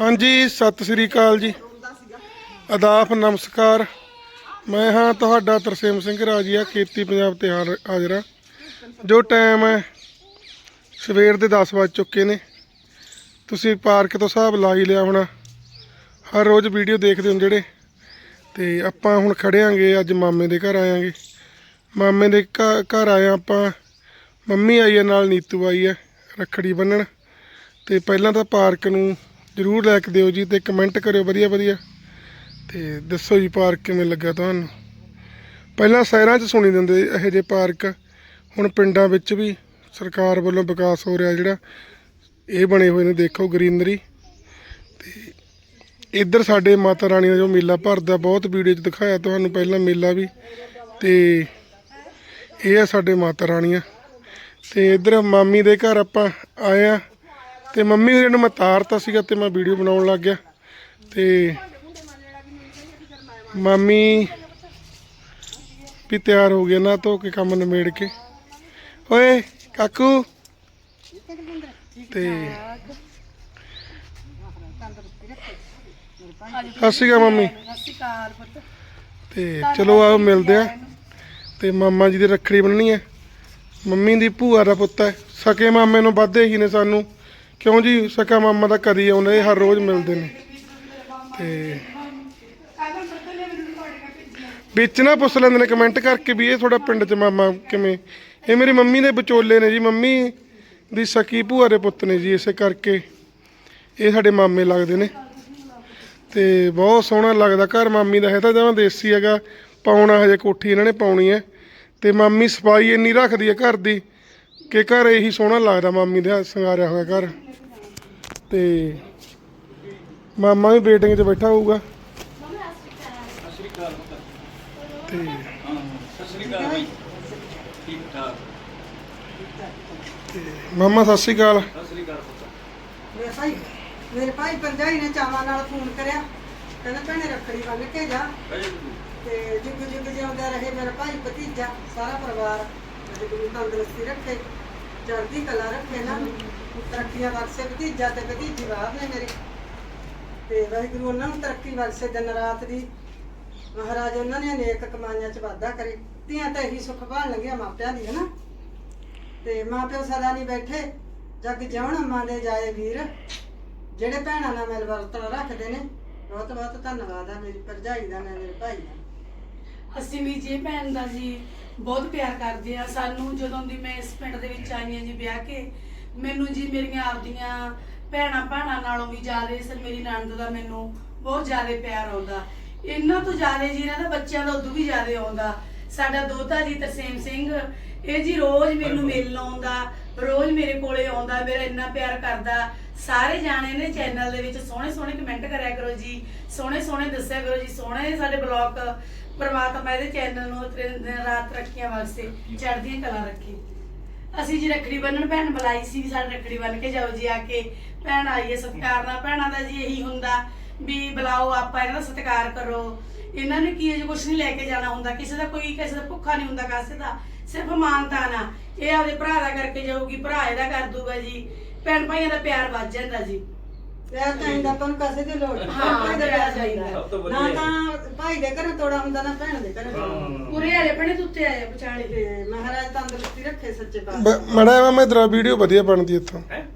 ਹਾਂਜੀ, ਸਤਿ ਸ੍ਰੀ ਅਕਾਲ ਜੀ। ਆਦਾਬ, ਨਮਸਕਾਰ। ਮੈਂ ਹਾਂ ਤੁਹਾਡਾ ਤਰਸੇਮ ਸਿੰਘ ਰਾਜੀਆ, ਖੇਤੀ ਪੰਜਾਬ ਤੇ ਹਾਜ਼ਰਾ ਜੋ ਟਾਈਮ ਹੈ ਸਵੇਰ ਦੇ 10 ਵੱਜ ਚੁੱਕੇ ਨੇ। ਤੁਸੀਂ ਪਾਰਕ ਤੋਂ ਹਿਸਾਬ ਲਾ ਹੀ ਲਿਆ ਹੋਣਾ। ਹਰ ਰੋਜ਼ ਵੀਡੀਓ ਦੇਖਦੇ ਹੋ ਜਿਹੜੇ। ਤੇ ਆਪਾਂ ਹੁਣ ਖੜਿਆਂਗੇ ਅੱਜ ਮਾਮੇ ਦੇ ਘਰ ਆਇਆਂਗੇ ਮਾਮੇ ਦੇ ਘ- ਘਰ ਆਏ ਹਾਂ ਆਪਾਂ। ਮੰਮੀ ਆਈ ਹੈ ਨਾਲ, ਨੀਤੂ ਆਈ ਹੈ, ਰੱਖੜੀ ਬੰਨਣ। ਤੇ ਪਹਿਲਾਂ ਤਾਂ ਪਾਰਕ ਨੂੰ ਜਰੂਰ ਲਾਇਕ ਦਿਓ ਜੀ ਤੇ ਕਮੈਂਟ ਕਰਿਓ ਵਧੀਆ ਵਧੀਆ। ਤੇ ਦੱਸੋ ਜੀ ਪਾਰਕ ਕਿਵੇਂ ਲੱਗਾ ਤੁਹਾਨੂੰ? ਪਹਿਲਾਂ ਸ਼ਹਿਰਾਂ 'ਚ ਸੁਣੀ ਦਿੰਦੇ ਇਹੋ ਜਿਹੇ ਪਾਰਕ ਹੁਣ ਪਿੰਡਾਂ ਵਿੱਚ ਵੀ ਸਰਕਾਰ ਵੱਲੋਂ ਵਿਕਾਸ ਹੋ ਰਿਹਾ ਜਿਹੜਾ, ਇਹ ਬਣੇ ਹੋਏ ਨੇ, ਦੇਖੋ ਗ੍ਰੀਨਰੀ ਤੇ ਇੱਧਰ ਸਾਡੇ ਮਾਤਾ ਰਾਣੀ ਦਾ ਜੋ ਮੇਲਾ ਭਰਦਾ ਬਹੁਤ ਵੀਡੀਓ 'ਚ ਦਿਖਾਇਆ ਤੁਹਾਨੂੰ ਪਹਿਲਾਂ ਮੇਲਾ ਵੀ। ਤੇ ਇਹ ਆ ਸਾਡੇ ਮਾਤਾ ਰਾਣੀਆਂ। ਤੇ ਇੱਧਰ ਮਾਮੀ ਦੇ ਘਰ ਆਪਾਂ ਆਏ ਆ। ਤੇ ਮੰਮੀ ਹੋਰਾਂ ਨੂੰ ਮੈਂ ਤਾਰਤਾ ਸੀਗਾ ਤੇ ਮੈਂ ਵੀਡੀਓ ਬਣਾਉਣ ਲੱਗ ਗਿਆ। ਤੇ ਮਾਮੀ ਵੀ ਤਿਆਰ ਹੋ ਗਿਆ ਨਾ ਧੋ ਕੇ ਕੰਮ ਨਿਮੇੜ ਕੇ। ਓਏ, ਕਾਕੂ। ਤੇ ਸਤਿ ਸ਼੍ਰੀ ਅਕਾਲ ਮੰਮੀ। ਸਸਿਕਾਰ ਤੇ ਚਲੋ ਆਓ, ਮਿਲਦੇ ਆ। ਤੇ ਮਾਮਾ ਜੀ ਦੀ ਰੱਖੜੀ ਬੰਨਣੀ ਹੈ। ਮੰਮੀ ਦੀ ਭੂਆ ਦਾ ਪੁੱਤ ਹੈ। ਸਕੇ ਮਾਮੇ ਨੂੰ ਵਾਧੇ ਹੀ ਨੇ ਸਾਨੂੰ। ਕਿਉਂ ਜੀ? ਸਕਾ ਮਾਮਾ ਦਾ ਕਦੀ ਆਉਂਦਾ ਇਹ ਹਰ ਰੋਜ਼ ਮਿਲਦੇ ਨੇ। ਤੇ ਵਿੱਚ ਨਾ ਪੁੱਛ ਲੈਂਦੇ ਨੇ ਕਮੈਂਟ ਕਰਕੇ ਵੀ ਇਹ ਤੁਹਾਡਾ ਪਿੰਡ 'ਚ ਮਾਮਾ ਕਿਵੇਂ? ਇਹ ਮੇਰੀ ਮੰਮੀ ਦੇ ਵਿਚੋਲੇ ਨੇ ਜੀ। ਮੰਮੀ ਦੀ ਸਕੀ ਭੂਆ ਦੇ ਪੁੱਤ ਨੇ ਜੀ, ਇਸੇ ਕਰਕੇ ਇਹ ਸਾਡੇ ਮਾਮੇ ਲੱਗਦੇ ਨੇ। ਤੇ ਬਹੁਤ ਸੋਹਣਾ ਲੱਗਦਾ ਘਰ ਮਾਮੀ ਦਾ। ਹੈ ਤਾਂ ਜਮਾਂ ਦੇਸੀ ਹੈਗਾ, ਪਾਉਣਾ ਹਜੇ ਕੋਠੀ ਇਹਨਾਂ ਨੇ ਪਾਉਣੀ ਹੈ। ਤੇ ਮਾਮੀ ਸਫ਼ਾਈ ਇੰਨੀ ਰੱਖਦੀ ਹੈ ਘਰ ਦੀ। ਕਿ ਘਰ ਇਹੀ ਸੋਹਣਾ ਲੱਗਦਾ ਮਾਮੀ ਦੇ ਹੱਥ ਸ਼ਿੰਗਾਰਿਆ ਹੋਇਆ ਘਰ। ਤੇ ਮਾਮਾ ਵੀ ਵੇਟਿੰਗ 'ਚ ਬੈਠਾ ਹੋਊਗਾ। ਤੇ ਮਾਮਾ, ਸਤਿ ਸ਼੍ਰੀ ਅਕਾਲ। ਮੇਰੇ ਭਾਈ ਮੇਰੇ ਭਾਈ ਭਰਜਾਈ ਨੇ ਚਾਵਾਂ ਨਾਲ ਫੋਨ ਕਰਿਆ। ਕਹਿੰਦਾ, ਭੈਣੇ, ਰੱਖੜੀ ਬੰਨ ਕੇ ਜਾ। ਤੇ ਜੁਗ ਜੁਗ ਜਿਉਂਦਾ ਰਹੇ ਮੇਰਾ ਭਾਈ ਭਤੀਜਾ, ਸਾਰਾ ਪਰਿਵਾਰ। ਗੁਰੂ ਤੰਦਰੁਸਤੀ ਰੱਖੇ। ਚੜ੍ਹਦੀ ਕਲਾ ਰੱਖੇ ਨਾ, ਤਰੱਕੀਆਂ ਬਖਸ਼ੇ ਭਤੀਜਾ ਤੇ ਭਤੀਜੀ ਬਾਹਰ ਨੇ ਮੇਰੇ। ਤੇ ਵਾਹਿਗੁਰੂ ਉਹਨਾਂ ਨੂੰ ਤਰੱਕੀ ਬਖਸ਼ੇ ਦਿਨ ਰਾਤ ਦੀ ਮਹਾਰਾਜ ਉਹਨਾਂ ਨੇ ਅਨੇਕ ਕਮਾਈਆਂ ਚ ਵਾਧਾ ਕਰੇ। ਧੀਆਂ ਤਾਂ ਇਹੀ ਸੁੱਖ ਭਾਲ ਲੰਗਿਆ ਮਾਪਿਆਂ ਦੀ, ਹਨਾ? ਤੇ ਮਾਪਿਓ ਸਦਾ ਨਹੀਂ ਬੈਠੇ, ਜਗ ਜਿਉਣ ਮਾਂ ਦੇ ਜਾਏ ਵੀਰ। ਜਿਹੜੇ ਭੈਣਾਂ ਨਾਲ ਮਿਲ ਵਰਤਣ ਰੱਖਦੇ ਨੇ ਬਹੁਤ ਬਹੁਤ ਧੰਨਵਾਦ ਆ ਮੇਰੀ ਭਰਜਾਈ ਦਾ ਨਾ ਮੇਰੇ ਭਾਈ ਦਾ। ਅਸੀਂ ਵੀ ਜੀ ਭੈਣ ਦਾ ਜੀ ਬਹੁਤ ਪਿਆਰ ਕਰਦੇ ਆ ਸਾਨੂੰ ਜਦੋਂ ਦੀ ਮੈਂ ਇਸ ਪਿੰਡ ਦੇ ਵਿੱਚ ਆਈ ਹਾਂ ਜੀ ਵਿਆਹ ਕੇ ਮੈਨੂੰ ਜੀ ਮੇਰੀਆਂ ਆਪਦੀਆਂ ਭੈਣਾਂ ਭਾਣਾਂ ਨਾਲੋਂ ਵੀ ਜ਼ਿਆਦਾ ਸਰ ਮੇਰੀ ਨਣਦ ਦਾ ਮੈਨੂੰ ਬਹੁਤ ਜ਼ਿਆਦਾ ਪਿਆਰ ਆਉਂਦਾ। ਇਹਨਾਂ ਤੋਂ ਜ਼ਿਆਦਾ ਜੀ ਇਹਨਾਂ ਦਾ ਬੱਚਿਆਂ ਦਾ ਉਦੋਂ ਵੀ ਜ਼ਿਆਦਾ ਆਉਂਦਾ। ਸਾਡਾ ਦੋਤਾ ਜੀ ਤਰਸੇਮ ਸਿੰਘ ਇਹ ਜੀ ਰੋਜ਼ ਮੈਨੂੰ ਮਿਲਣ ਆਉਂਦਾ ਰੋਜ਼ ਮੇਰੇ ਕੋਲੇ ਆਉਂਦਾ ਮੇਰਾ ਇੰਨਾ ਪਿਆਰ ਕਰਦਾ। ਸਾਰੇ ਜਾਣੇ ਨੇ ਚੈਨਲ ਦੇ ਵਿੱਚ ਸੋਹਣੇ ਸੋਹਣੇ ਕਮੈਂਟ ਕਰਿਆ ਕਰੋ ਜੀ ਸੋਹਣੇ ਸੋਹਣੇ ਦੱਸਿਆ ਕਰੋ ਜੀ ਸੋਹਣੇ ਸਾਡੇ ਬਲੌਗ ਪਰਮਾਤਮਾ ਇਹਦੇ ਚੈਨਲ ਨੂੰ ਤੇ ਦਿਨ ਰਾਤ ਰੱਖੀਆਂ ਵਾਸਤੇ, ਚੜ੍ਹਦੀਆਂ ਕਲਾ ਰੱਖੇ। ਅਸੀਂ ਜੀ ਰੱਖੜੀ ਬੰਨਣ ਭੈਣ ਬੁਲਾਈ ਸੀ ਵੀ ਸਾਡੇ ਰੱਖੜੀ ਬੰਨ ਕੇ ਜਾਓ ਜੀ ਆ ਕੇ। ਭੈਣ ਆਈ ਸਤਿਕਾਰ ਨਾਲ। ਭੈਣਾਂ ਦਾ ਜੀ ਇਹੀ ਹੁੰਦਾ ਵੀ ਬੁਲਾਓ ਆਪਾਂ, ਇਹਨਾਂ ਦਾ ਸਤਿਕਾਰ ਕਰੋ। ਇਹਨਾਂ ਨੇ ਕੀ ਹੈ ਜੀ, ਕੁਛ ਨਹੀਂ ਲੈ ਕੇ ਜਾਣਾ ਹੁੰਦਾ। ਕਿਸੇ ਦਾ ਕੋਈ, ਕਿਸੇ ਦਾ ਭੁੱਖਾ ਨਹੀਂ ਹੁੰਦਾ, ਕਾਸੇ ਦਾ। ਸਿਰਫ ਮਾਨਤਾ ਨਾ ਇਹ ਆਪਦੇ ਭਰਾ ਦਾ ਕਰਕੇ ਜਾਊਗੀ, ਭਰਾ ਇਹਦਾ ਕਰ ਦੂਗਾ ਜੀ। ਭੈਣ ਭਾਈਆਂ ਦਾ ਪਿਆਰ ਵੱਧ ਜਾਂਦਾ ਜੀ। ਪਿਆਰ ਚਾਹੀਦਾ ਆਪਾਂ ਨੂੰ ਕਿਸੇ ਦੀ ਲੋੜ ਹਾਂ, ਭਾਈ ਦਾ ਪਿਆਰ ਚਾਹੀਦਾ ਸਭ ਤੋਂ ਨਾ ਵਧੀਆ ਤਾਂ ਭਾਈ ਦੇ ਘਰੋਂ ਤੋੜਾ ਹੁੰਦਾ ਨਾ ਭੈਣ ਦੇ ਘਰੋਂ। ਹਾਂ। ਪੂਰੇ ਵਾਲੇ ਪਣੇ ਤੁੱਤੇ ਆਏ ਆ ਵਿਚਾਲੇ ਤੇ ਮਹਾਰਾਜ ਤੰਦਰੁਸਤੀ ਰੱਖੇ ਸੱਚੇ ਪਾਤਸ਼ਾਹ ਮੜਾ ਮਾਮਾ ਇਧਰ ਵੀਡੀਓ ਵਧੀਆ ਬਣਦੀ ਇੱਥੋਂ ਹੈ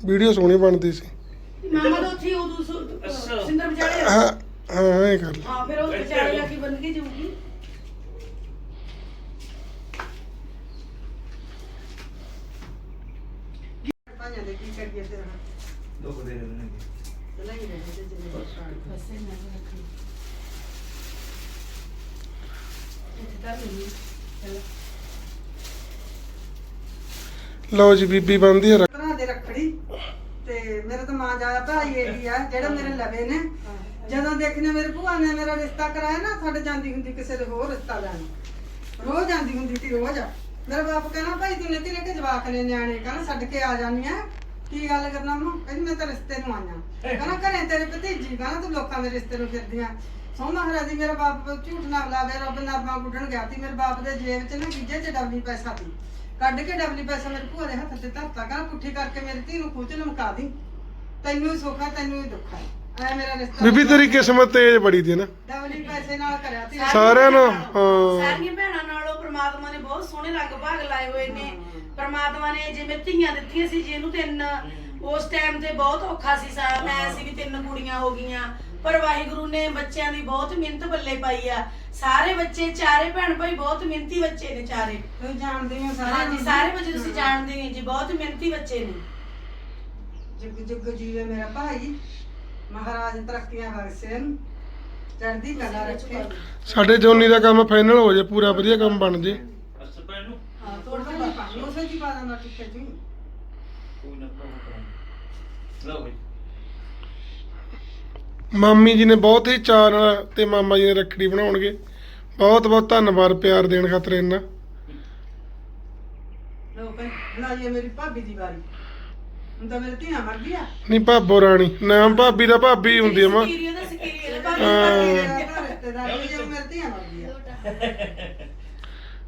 ਵੀਡੀਓ ਸੋਹਣੀ ਬਣਦੀ ਸੀ ਮਾਮਾ ਤਾਂ ਉੱਥੇ ਹੀ ਉਦੋਂ ਸੁ- ਅੱਛਾ। ਸਿੰਦਰ ਵਿਚਾਲੇ ਆ। ਹਾਂ ਹਾਂ ਇਹ ਕਰ ਲੈ ਹਾਂ ਫਿਰ ਉਹ ਵਿਚਾਲੇ ਆ ਕੇ ਬੰਨ ਕੇ ਜਾਊਗੀ ਭਾਈਆਂ ਦੇ ਕੀ ਕਰੀਏ ਫਿਰ ਹੁਣ? ਦੁੱਖ ਦੇ ਰਹੇ ਨੇ ਚਲਾ ਹੀ ਰਹੇ ਤੇ ਜਿੰਨੇ ਬਸੇ ਮੈਂ ਰੱਖੀ ਇਹ ਤਾਂ ਨਹੀਂ ਚਲੋ ਲਓ ਜੀ ਬੀਬੀ ਬੰਦੀ ਤਰ੍ਹਾਂ ਦੇ ਰੱਖੜੀ। ਤੇ ਮੇਰੇ ਤਾਂ ਮਾਂ ਜਾਇਆ ਭਾਈ ਇਹੀ ਆ ਜਿਹੜਾ ਮੇਰੇ ਲਵੇ ਨੇ। ਜਦੋਂ ਦੇਖਨੇ ਮੇਰੇ ਭੂਆ ਨੇ ਮੇਰਾ ਰਿਸ਼ਤਾ ਕਰਾਇਆ ਨਾ ਸਾਡੇ ਜਾਂਦੀ ਹੁੰਦੀ ਕਿਸੇ ਦੇ ਹੋਰ ਰਿਸ਼ਤਾ ਲੈਣ। ਰੋਜ਼ ਜਾਂਦੀ ਹੁੰਦੀ ਸੀ ਰੋਜ਼। ਮੇਰਾ ਬਾਪ ਕਹਿੰਦਾ ਭਾਈ ਤੂੰ ਨਿੱਕੇ ਨਿੱਕੇ ਜਵਾਕ ਨੇ ਨਿਆਣੇ ਕਹਿੰਦਾ ਛੱਡ ਕੇ ਆ ਜਾਨੀ ਆ। ਕੀ ਗੱਲ ਕਰਨਾ ਮੈਂ? ਕਹਿੰਦੀ ਮੈਂ ਤਾਂ ਰਿਸ਼ਤੇ ਨੂੰ ਆਇਆ ਕਹਿੰਦਾ ਘਰੇ ਤੇਰੇ ਭਤੀਜੀ ਕਹਿੰਦਾ ਤੂੰ ਲੋਕਾਂ ਦੇ ਰਿਸ਼ਤੇ ਨੂੰ ਫਿਰਦੀਆਂ। ਸੋ ਮਹਾਰਾਜ ਜੀ ਮੇਰਾ ਬਾਪ ਝੂਠ ਨਾ ਬੁਲਾਵੇ ਰੱਬ ਨਰਮਾ ਗੁੱਡਣ ਗਿਆ ਸੀ। ਮੇਰੇ ਬਾਪ ਦੇ ਜੇਬ 'ਚ ਨਾ ਗਿੱਜੇ 'ਚ ਡਬਲੀ ਪੈਸਾ ਸੀ। ਕੱਢ ਕੇ ਡਬਲੀ ਪੈਸਾ ਮੇਰੇ ਭੂਆ ਦੇ ਹੱਥ ਤੇ ਧਰਤਾ। ਕਹਿੰਦਾ ਪੁੱਠੀ ਕਰਕੇ ਮੇਰੀ ਧੀ ਨੂੰ ਖੂਚ ਲਮਕਾ ਦੀ। ਤੈਨੂੰ ਹੀ ਸੁੱਖ ਆ ਤੈਨੂੰ ਹੀ ਦੁੱਖ ਆ। ਐ ਮੇਰਾ ਰਿਸ਼ਤਾ ਬੀਬੀ ਤੇਰੀ ਕਿਸਮਤ ਤੇਜ਼ ਬੜੀ ਦੀ ਨਾ। ਡਬਲੀ ਪੈਸੇ ਨਾਲ ਕਰਿਆ ਤੀ ਸਾਰਿਆਂ ਨੂੰ ਹਾਂ। ਸਾਰੀਆਂ ਭੈਣਾਂ ਨਾਲੋਂ ਪ੍ਰਮਾਤਮਾ ਨੇ ਬਹੁਤ ਸੋਹਣੇ ਰੰਗ ਭਾਗ ਲਾਏ ਹੋਏ ਨੇ। ਪ੍ਰਮਾਤਮਾ ਨੇ ਜਿਵੇਂ ਧੀਆਂ ਦਿੱਤੀਆਂ ਸੀ ਜਿਹਨੂੰ ਤਿੰਨ ਉਸ ਟਾਈਮ ਤੇ ਬਹੁਤ ਔਖਾ ਸੀ ਸਾ ਮੈਂ ਸੀ ਵੀ ਤਿੰਨ ਕੁੜੀਆਂ ਹੋ ਗਈਆਂ। ਪਰ ਵਾਹਿਗੁਰੂ ਨੇ ਬੱਚਿਆਂ ਦੀ ਬਹੁਤ ਮਿਹਨਤ ਬੱਲੇ ਪਾਈ ਆ। ਸਾਰੇ ਬੱਚੇ ਚਾਰੇ ਭੈਣ ਭਾਈ ਬਹੁਤ ਮਿਹਨਤੀ ਬੱਚੇ ਨੇ ਚਾਰੇ। ਤੂੰ ਜਾਣਦੀ ਹੋ ਸਾਰਾ ਹਾਂਜੀ ਸਾਰੇ ਬੱਚੇ ਤੁਸੀਂ ਜਾਣਦੇ ਹੋ ਜੀ ਬਹੁਤ ਮਿਹਨਤੀ ਬੱਚੇ ਨੇ। ਜੁਗ ਜੁਗ ਜੀਵੇ ਮੇਰਾ ਭਾਈ। ਮਹਾਰਾਜ ਤਰੱਕੀਆਂ ਬਖਸ਼ੇ ਨੂੰ ਚੜ੍ਹਦੀ ਕਲਾ ਰੱਖੇ। ਸਾਡੇ ਜੋਨੀ ਦਾ ਕੰਮ ਫਾਈਨਲ ਹੋ ਜੇ ਪੂਰਾ ਵਧੀਆ ਕੰਮ ਬਣ ਜੇ। ਅਸ ਪੈਣ ਨੂੰ ਹਾਂ ਥੋੜਾ ਥੋੜਾ ਜਿਹਾ ਪਾਣੀ ਉਸੇ ਦੀ ਪਾ ਦਾਂਗਾ ਟਿੱਕੇ ਜੀ। ਕੋਈ ਨਾ ਪ੍ਰੋਬਲਮ ਲਓ ਬਈ। ਮਾਮੀ ਜੀ ਨੇ ਬਹੁਤ ਹੀ ਚਾਅ ਨਾਲ ਤੇ ਮਾਮਾ ਜੀ ਨੇ ਰੱਖੜੀ ਬਣਾਉਣਗੇ। ਬਹੁਤ ਬਹੁਤ ਧੰਨਵਾਦ ਪਿਆਰ ਦੇਣ ਖਾਤਰ ਇਹਨਾਂ ਲੋ ਭਾਈ ਬੁਲਾਈਏ ਮੇਰੀ ਭਾਬੀ ਦੀ ਵਾਰੀ। ਹੁਣ ਤਾਂ ਮੇਰੇ ਧੀਆਂ ਮਰ ਗਿਆ ਨਹੀਂ ਭਾਬੋ ਰਾਣੀ ਨਾਮ ਭਾਬੀ ਦਾ ਭਾਬੀ ਹੁੰਦੀ ਆ ਮਾਂ। ਰਿਸ਼ਤੇਦਾਰ ਵੀ ਮੇਰੇ ਧੀਆਂ ਮਰ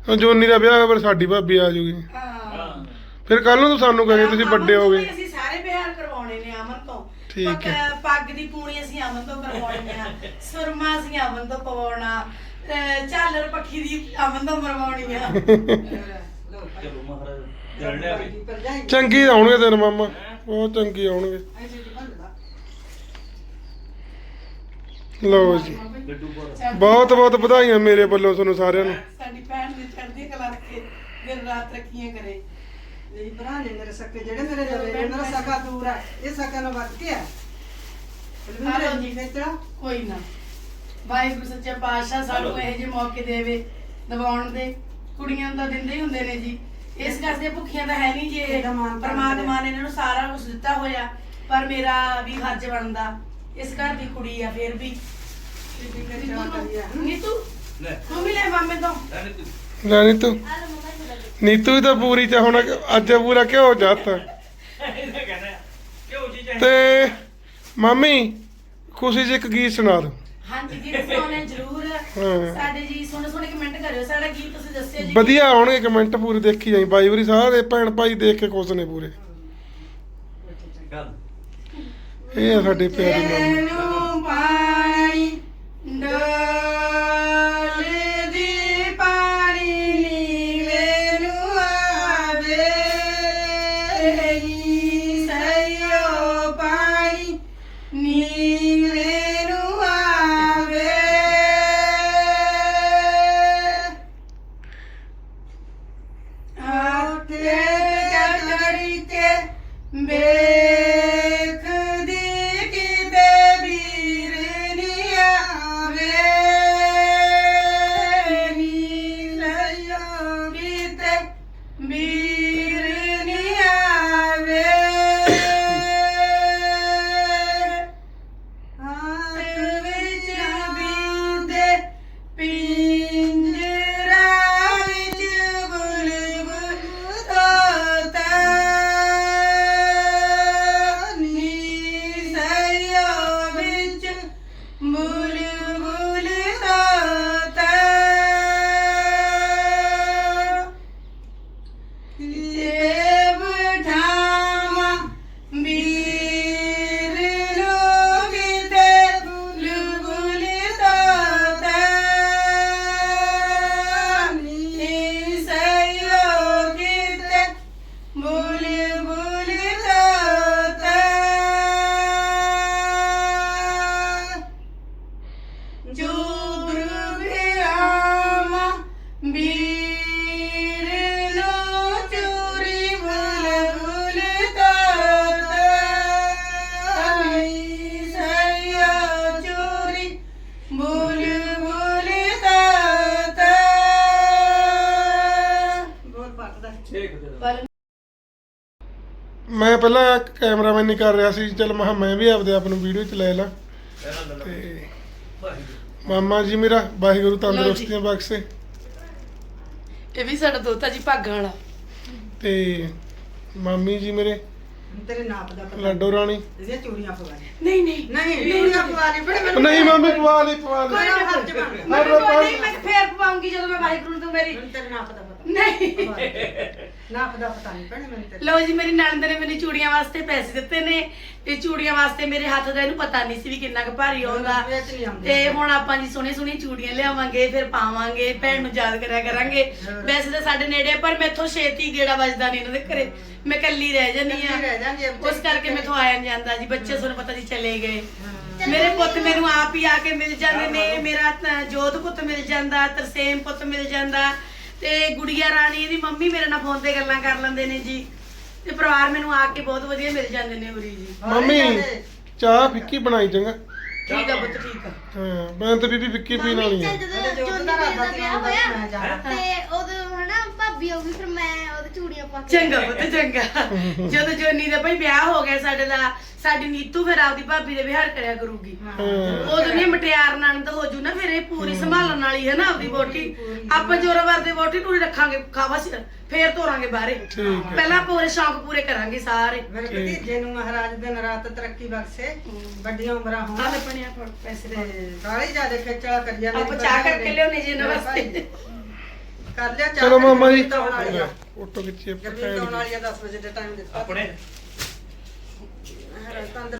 ਹੁਣ ਜੋਨੀ ਦਾ ਵਿਆਹ ਹੋਵੇ ਸਾਡੀ ਭਾਬੀ ਆ ਜੂਗੀ। ਹਾਂ। ਫਿਰ ਕੱਲ ਨੂੰ ਤਾਂ ਸਾਨੂੰ ਕਹੇ ਤੁਸੀਂ ਵੱਡੇ ਹੋ ਗਏ। ਅਸੀਂ ਸਾਰੇ ਬਿਹਾਰ ਕਰਵਾਉਣੇ ਨੇ ਅਮਨ ਤੋਂ। ਠੀਕ ਪੱਗ- ਹੈ। ਪੱਗ ਦੀ ਪੂਣੀ ਅਸੀਂ ਅਮਨ ਤੋਂ ਕਰਵਾਉਣੀ ਆ ਸੁਰਮਾ ਅਸੀਂ ਅਮਨ ਤੋਂ ਪਵਾਉਣਾ ਅਹ ਝਾਲਰ ਪੱਖੀ ਦੀ ਅਮਨ ਤੋਂ ਮਰਵਾਉਣੀ ਆ। ਲੋ ਭਾਈ ਚਲੋ ਮਹਾਰਾਜ। ਲਿਆ ਬਈ ਚੰਗੀ ਆਉਣਗੇ ਤੇਰੇ ਮਾਮਾ। ਬਹੁਤ ਚੰਗੀ ਆਉਣਗੇ। ਲਓ ਜੀ। ਲੱਡੂ ਬਹੁਤ ਬਹੁਤ ਵਧਾਈਆਂ ਮੇਰੇ ਵੱਲੋਂ ਤੁਹਾਨੂੰ ਸਾਰਿਆਂ ਨੂੰ। ਸਾਡੀ ਭੈਣ ਦੀ ਚੜ੍ਹਦੀ ਕਲਾ ਰੱਖੇ ਦਿਨ ਰਾਤ ਰੱਖੀਆਂ ਕਰੇ। ਮੇਰੀ ਭਰਾ ਨੇ ਮੇਰੇ ਸਕੇ ਜਿਹੜੇ ਮੇਰੇ ਲਵੇ ਨੇ, ਮੇਰਾ ਸਕਾ ਦੂਰ ਆ ਇਹ ਸਕਾ ਨੂੰ ਵੱਧ ਕੇ ਜੀ। ਜੀ ਖੇਚੜਾ ਕੋਈ ਨਾ। ਵਾਹਿਗੁਰੂ ਸੱਚਾ ਪਾਤਸ਼ਾਹ ਸਾਨੂੰ ਇਹੋ ਜਿਹੇ ਮੌਕੇ ਦੇਵੇ ਦਿਵਾਉਣ ਦੇ। ਕੁੜੀਆਂ ਨੂੰ ਤਾਂ ਦਿੰਦੇ ਹੀ ਹੁੰਦੇ ਨੇ ਜੀ। ਇਸ ਕਰਕੇ ਭੁੱਖੀਆਂ ਤਾਂ ਹੈ ਨਹੀਂ ਜੇ ਪਰਮਾਤਮਾ ਨੇ ਇਹਨਾਂ ਨੂੰ ਸਾਰਾ ਕੁਝ ਦਿੱਤਾ ਹੋਇਆ ਪਰ ਮੇਰਾ ਵੀ ਫਰਜ਼ ਬਣਦਾ ਇਸ ਘਰ ਦੀ ਕੁੜੀ ਆ ਫੇਰ ਵੀ। ਨੀਤੂ ਲੈ। ਤੂੰ ਵੀ ਲੈ ਮਾਮੇ ਤੋਂ। ਲੈ ਨੀ ਤੂੰ ਲੈ ਨੀਤੂ। ਤਾਂ ਪੂਰੀ ਚ ਹੁਣ ਅੱਜ ਪੂਰਾ ਕਿਉਂ ਜਾਤ ਜੀ ਤੇ ਮਾਮੀ ਖੁਸ਼ੀ ਇੱਕ ਗੀਤ ਸੁਣਾ ਦਿਓ। ਹਾਂਜੀ ਜੀ ਸੁਣਾਉਣੇ ਜ਼ਰੂਰ। ਸਾਡੇ ਜੀ ਸੋਹਣੇ ਸੋਹਣੇ ਕਮੈਂਟ ਕਰਿਓ ਸਾਡਾ ਗੀਤ ਤੁਸੀਂ ਦੱਸਿਓ ਜੀ। ਵਧੀਆ ਆਉਣਗੇ ਕਮੈਂਟ ਪੂਰੇ ਦੇਖੀ ਜਾਈ। ਬਾਈ ਵਾਰੀ ਸਾਰੇ ਭੈਣ ਭਾਈ ਦੇਖ ਕੇ ਖੁਸ਼ ਨੇ ਪੂਰੇ। ਇਹ ਆ ਸਾਡੇ ਪਿਆਰੀ ਮਾਮੀ। ਪਾਣੀ ਮੈਂ ਪਹਿਲਾਂ ਕੈਮਰਾਮੈਨ ਨਹੀਂ ਕਰ ਰਿਹਾ ਸੀ ਚਲ ਮੈਂ ਕਿਹਾ ਮੈਂ ਵੀ ਆਪਦੇ ਆਪ ਨੂੰ ਵੀਡੀਓ ਚ ਲੈ ਲਾਂ। ਤੇ ਮਾਮਾ ਜੀ ਮੇਰਾ ਵਾਹਿਗੁਰੂ ਤੰਦਰੁਸਤੀਆਂ ਬਖਸ਼ੇ। ਇਹ ਵੀ ਸਾਡਾ ਦੋਤਾ ਜੀ ਭਾਗਾਂ ਵਾਲਾ। ਤੇ ਮਾਮੀ ਜੀ ਮੇਰੇ ਤੇਰੇ ਨਾਪ ਦਾ ਪਤਾ। ਲਾਡੋ ਰਾਣੀ। ਇਹਦੀਆਂ ਚੂੜੀਆਂ ਪਵਾ ਲਈ। ਨਹੀਂ ਨਹੀਂ। ਨਹੀਂ ਚੂੜੀਆਂ ਪਵਾ ਲਈ ਬੜੇ ਮੈਨੂੰ ਨਹੀਂ ਮਾਮੀ ਪਵਾ ਲਈ ਪਵਾ ਕੋਈ ਲਈ ਨਾ ਹੱਥ ਚ ਬਣ ਮੈਂ ਕੋਈ ਨਹੀਂ ਮੈਂ ਫੇਰ ਪਵਾਉਂਗੀ ਜਦੋਂ ਮੈਂ ਵਾਹਿਗੁਰੂ ਨੂੰ ਮੇਰੀ ਤੇਰੇ ਨਾਪ ਦਾ ਪਤਾ। ਨਹੀਂ। ਨਾ ਪਤਾ ਪਤਾ ਨਹੀਂ ਭੈਣੇ ਮੈਨੂੰ ਤੇ ਲਓ ਜੀ ਮੇਰੀ ਨਣਦ ਨੇ ਮੈਨੂੰ ਚੂੜੀਆਂ ਵਾਸਤੇ ਪੈਸੇ ਦਿੱਤੇ ਨੇ ਤੇ ਚੂੜੀਆਂ ਵਾਸਤੇ ਮੇਰੇ ਹੱਥ ਦਾ ਇਹਨੂੰ ਪਤਾ ਨਹੀਂ ਸੀ ਵੀ ਕਿੰਨਾ ਕੁ ਭਾਰੀ ਵੇਚ ਨਹੀਂ ਆਉਂਦੇ ਤੇ ਹੁਣ ਆਪਾਂ ਜੀ ਸੋਹਣੀ ਸੋਹਣੀ ਚੂੜੀਆਂ ਲਿਆਵਾਂਗੇ ਫਿਰ ਪਾਵਾਂਗੇ ਭੈਣ ਨੂੰ ਯਾਦ ਕਰਿਆ ਕਰਾਂਗੇ। ਵੈਸੇ ਤਾਂ ਸਾਡੇ ਨੇੜੇ ਆ, ਪਰ ਮੈਥੋਂ ਛੇਤੀ ਗੇੜਾ ਵੱਜਦਾ ਨਹੀਂ ਇਹਨਾਂ ਦੇ ਘਰੇ। ਮੈਂ ਇਕੱਲੀ ਰਹਿ ਜਾਂਦੀ ਇਕੱਲੀ ਰਹਿ ਜਾਂਦੀ ਆ, ਆ ਉਸ ਕਰਕੇ ਮੈਥੋਂ ਆਇਆ ਨੀ ਜਾਂਦਾ ਜੀ ਬੱਚੇ ਤੁਹਾਨੂੰ ਪਤਾ ਜੀ ਚਲੇ ਗਏ। ਮੇਰੇ ਪੁੱਤ ਮੈਨੂੰ ਆਪ ਹੀ ਆ ਕੇ ਮਿਲ ਜਾਂਦੇ ਨੇ ਮੇਰਾ। ਤਾਂ ਜੋਧ ਪੁੱਤ ਮਿਲ ਜਾਂਦਾ ਤਰਸੇਮ ਪੁੱਤ ਮਿਲ ਜਾਂਦਾ। ਤੇ ਗੁੜੀਆ ਰਾਣੀ ਇਹਦੀ ਮੰਮੀ ਮੇਰੇ ਨਾਲ ਫੋਨ ਤੇ ਗੱਲਾਂ ਕਰ ਲੈਂਦੇ ਨੇ ਜੀ। ਤੇ ਪਰਿਵਾਰ ਮੈਨੂੰ ਆ ਕੇ ਬਹੁਤ ਵਧੀਆ ਮਿਲ ਜਾਂਦੇ ਨੇ ਉਰੀ ਜੀ। ਮੰਮੀ ਚਾਹ ਫਿੱਕੀ ਬਣਾਈ ਚੰਗਾ। ਠੀਕ ਆ ਪੁੱਤ ਠੀਕ ਆ। ਹਾਂ ਮੈਂ ਤਾਂ ਬੀਬੀ ਫਿੱਕੀ ਪੀਣ ਵਾਲੀ ਆ। ਜਦੋਂ ਜੋਤ ਦਾ ਦਾ ਵਿਆਹ ਹੋਇਆ ਤੇ ਉਦੋਂ ਭਾਬੀ ਆਉਗੀ ਫਿਰ ਮੈਂ ਉਹਦੇ ਚੂੜੀਆਂ ਪਾ ਕੇ ਚੰਗਾ ਪੁੱਤ ਚੰਗਾ। ਜਦੋਂ ਜੋਨੀ ਦਾ ਭਾਈ ਵਿਆਹ ਹੋ ਗਿਆ ਸਾਡੇ ਦਾ ਸਾਡੀ ਨੀਤੂ ਫਿਰ ਆਪਦੀ ਭਾਬੀ ਦੇ ਵਿਹਾਰ ਕਰਿਆ ਕਰੂਗੀ। ਹਾਂ। ਉਦੋਂ ਨੇ ਮਟਿਆਰ ਨਣਦ ਹੋ ਜੂ ਨਾ ਫਿਰ ਇਹ ਪੂਰੀ ਸੰਭਾਲਣ ਵਾਲੀ ਹੈ ਨਾ ਆਪਦੀ ਵੋਟੀ ਆਪਾਂ ਜੋਰਾਵਰ ਦੇ ਵੋਟੀ ਨੂੰ ਹੀ ਰੱਖਾਂਗੇ ਖਾਵਾ ਫੇਰ ਤੋਰਾਂਗੇ ਬਾਹਰੇ। ਪਹਿਲਾਂ ਪੂਰੇ ਸ਼ੌਂਕ ਪੂਰੇ ਕਰਾਂਗੇ ਸਾਰੇ। ਮੇਰੇ ਭਤੀਜੇ ਨੂੰ ਮਹਾਰਾਜ ਦਿਨ ਰਾਤ ਤਰੱਕੀ ਬਖਸ਼ੇ ਵੱਡੀਆਂ ਉਮਰਾਂ ਹੋਣ। ਆਲੇ ਪਣਿਆ ਪੈਸੇ ਦੇ ਕਾਲੀ ਜਿਆਦੇ ਖੇਚਲਾ ਕਰੀ ਜਾਂਦੇ ਆਪਾਂ ਚਾਹ ਕਰਕੇ ਲਿਆਉਣੇ ਜੀ ਇਹਨਾਂ ਵਾਸਤੇ ਕਰ ਲਿਆ ਚਾਹ ਚਲੋ ਮਾਮਾ ਜੀ। ਫੋਟੋ ਖਿੱਚੀਏ ਗਰਮੀ ਤਾਂ ਆਉਣ ਵਾਲੀ ਆ 10 ਵਜੇ ਦੇ ਟਾਈਮ ਦਿੱਤਾ ਆਪਣੇ। ਮਹਾਰਾਜ ਤੰਦਰੁਸਤੀ